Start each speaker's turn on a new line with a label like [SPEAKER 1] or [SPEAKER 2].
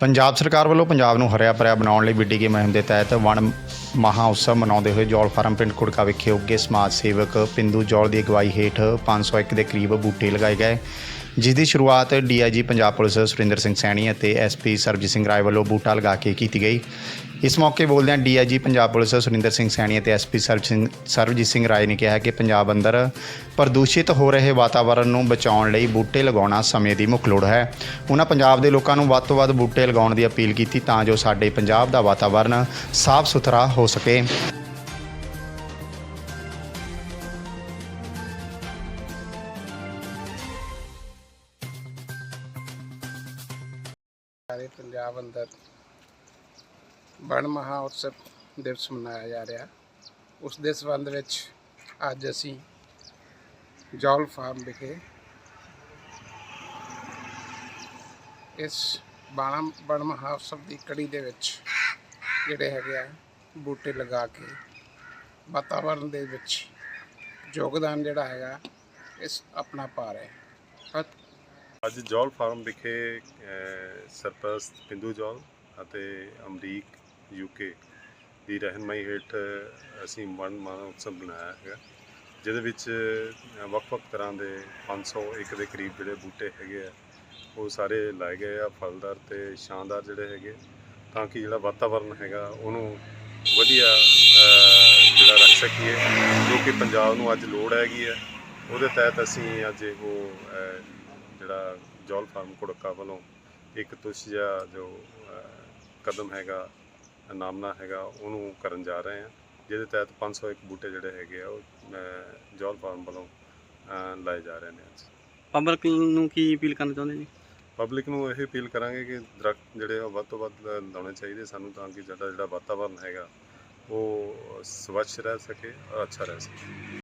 [SPEAKER 1] ਪੰਜਾਬ ਸਰਕਾਰ ਵੱਲੋਂ ਪੰਜਾਬ ਨੂੰ ਹਰਿਆ ਭਰਿਆ ਬਣਾਉਣ ਲਈ ਵਿੱਢੀ ਗਈ ਮੁਹਿੰਮ ਦੇ ਤਹਿਤ ਵਣ ਮਹਾ ਉਤਸਵ ਮਨਾਉਂਦੇ ਹੋਏ ਜੌਲ ਫਾਰਮ ਪਿੰਡ ਕੁੜਕਾ ਵਿਖੇ ਉੱਗੇ ਸਮਾਜ ਸੇਵਕ ਪਿੰਦੂ ਜੌਲ ਦੀ ਅਗਵਾਈ ਹੇਠ 501 ਦੇ ਕਰੀਬ ਬੂਟੇ ਲਗਾਏ ਗਏ। ਜਿਸ ਦੀ ਸ਼ੁਰੂਆਤ ਡੀਆਈਜੀ ਪੰਜਾਬ ਪੁਲਿਸ ਸੁਰਿੰਦਰ ਸਿੰਘ ਸੈਣੀ ਅਤੇ ਐਸਪੀ ਸਰਬਜੀਤ ਸਿੰਘ ਰਾਏ ਵੱਲੋਂ ਬੂਟਾ ਲਗਾ ਕੇ ਕੀਤੀ ਗਈ। ਇਸ ਮੌਕੇ ਬੋਲਦਿਆਂ ਡੀਆਈਜੀ ਪੰਜਾਬ ਪੁਲਿਸ ਸੁਰਿੰਦਰ ਸਿੰਘ ਸੈਣੀ ਅਤੇ ਐਸਪੀ ਸਰਬਜੀਤ ਸਿੰਘ ਰਾਏ ਨੇ ਕਿਹਾ ਕਿ ਪੰਜਾਬ ਅੰਦਰ ਪ੍ਰਦੂਸ਼ਿਤ ਹੋ ਰਹੇ ਵਾਤਾਵਰਣ ਨੂੰ ਬਚਾਉਣ ਲਈ ਬੂਟੇ ਲਗਾਉਣਾ ਸਮੇਂ ਦੀ ਮੁੱਖ ਲੋੜ ਹੈ। ਉਹਨਾਂ ਪੰਜਾਬ ਦੇ ਲੋਕਾਂ ਨੂੰ ਵੱਧ ਤੋਂ ਵੱਧ ਬੂਟੇ ਲਗਾਉਣ ਦੀ ਅਪੀਲ ਕੀਤੀ ਤਾਂ ਜੋ ਸਾਡੇ ਪੰਜਾਬ ਦਾ ਵਾਤਾਵਰਣ ਸਾਫ਼ ਸੁਥਰਾ ਹੋ ਸਕੇ।
[SPEAKER 2] ਸਾਰੇ ਪੰਜਾਬ ਅੰਦਰ ਬਣ ਮਹਾ ਉਤਸਵ ਦਿਵਸ ਮਨਾਇਆ ਜਾ ਰਿਹਾ ਉਸ ਦੇ ਸੰਬੰਧ ਵਿੱਚ ਅੱਜ ਅਸੀਂ ਜੌਲ ਫਾਰਮ ਵਿਖੇ ਇਸ ਬਾਣਾ ਬਣ ਮਹਾ ਉਤਸਵ ਦੀ ਕੜੀ ਦੇ ਵਿੱਚ ਜਿਹੜੇ ਹੈਗੇ ਆ, ਬੂਟੇ ਲਗਾ ਕੇ ਵਾਤਾਵਰਣ ਦੇ ਵਿੱਚ ਯੋਗਦਾਨ ਜਿਹੜਾ ਹੈਗਾ, ਇਸ ਆਪਣਾ ਪਾ ਰਹੇ ਹਾਂ।
[SPEAKER 3] ਅੱਜ ਜੌਲ ਫਾਰਮ ਵਿਖੇ ਸਰਪ੍ਰਸਤ ਪਿੰਦੂ ਜੌਲ ਅਤੇ ਅਮਰੀਕ ਯੂਕੇ ਦੀ ਰਹਿਨਮਾਈ ਹੇਠ ਅਸੀਂ ਵਣ ਮਾਨ ਉਤਸਵ ਬਣਾਇਆ ਹੈਗਾ, ਜਿਹਦੇ ਵਿੱਚ ਵੱਖ-ਵੱਖ ਤਰ੍ਹਾਂ ਦੇ 501 ਦੇ ਕਰੀਬ ਜਿਹੜੇ ਬੂਟੇ ਹੈਗੇ ਆ, ਉਹ ਸਾਰੇ ਲਾਏ ਗਏ ਆ, ਫਲਦਾਰ ਤੇ ਸ਼ਾਨਦਾਰ ਜਿਹੜੇ ਹੈਗੇ, ਤਾਂ ਕਿ ਜਿਹੜਾ ਵਾਤਾਵਰਨ ਹੈਗਾ ਉਹਨੂੰ ਵਧੀਆ ਜਿਹੜਾ ਰੱਖ ਸਕੀਏ, ਜੋ ਕਿ ਪੰਜਾਬ ਨੂੰ ਅੱਜ ਲੋੜ ਹੈਗੀ ਹੈ ਉਹਦੇ ਤਹਿਤ ਅਸੀਂ ਅੱਜ ਉਹ ਜਿਹੜਾ ਜੌਲ ਫਾਰਮ ਕੁੜਕਾ ਵੱਲੋਂ ਇੱਕ ਤੁਸ਼ ਜਿਹਾ ਜੋ ਕਦਮ ਹੈਗਾ ਨਾਮਨਾ ਹੈਗਾ ਉਹਨੂੰ ਕਰਨ ਜਾ ਰਹੇ ਹਾਂ। ਜਿਹਦੇ ਤਹਿਤ 501 ਬੂਟੇ ਜਿਹੜੇ ਹੈਗੇ ਆ ਉਹ ਜੌਲ ਫਾਰਮ ਵੱਲੋਂ ਲਾਏ ਜਾ ਰਹੇ ਨੇ ਅੱਜ।
[SPEAKER 4] ਪਬਲਿਕ ਨੂੰ ਕੀ ਅਪੀਲ ਕਰਨਾ ਚਾਹੁੰਦੇ ਜੀ
[SPEAKER 3] ਪਬਲਿਕ ਨੂੰ ਇਹ ਅਪੀਲ ਕਰਾਂਗੇ ਕਿ ਦਰਖਤ ਜਿਹੜੇ ਆ ਵੱਧ ਤੋਂ ਵੱਧ ਲਾਉਣੇ ਚਾਹੀਦੇ ਸਾਨੂੰ ਤਾਂ ਕਿ ਸਾਡਾ ਜਿਹੜਾ ਵਾਤਾਵਰਨ ਹੈਗਾ ਉਹ ਸਵੱਛ ਰਹਿ ਸਕੇ ਔਰ ਅੱਛਾ ਰਹਿ ਸਕੇ।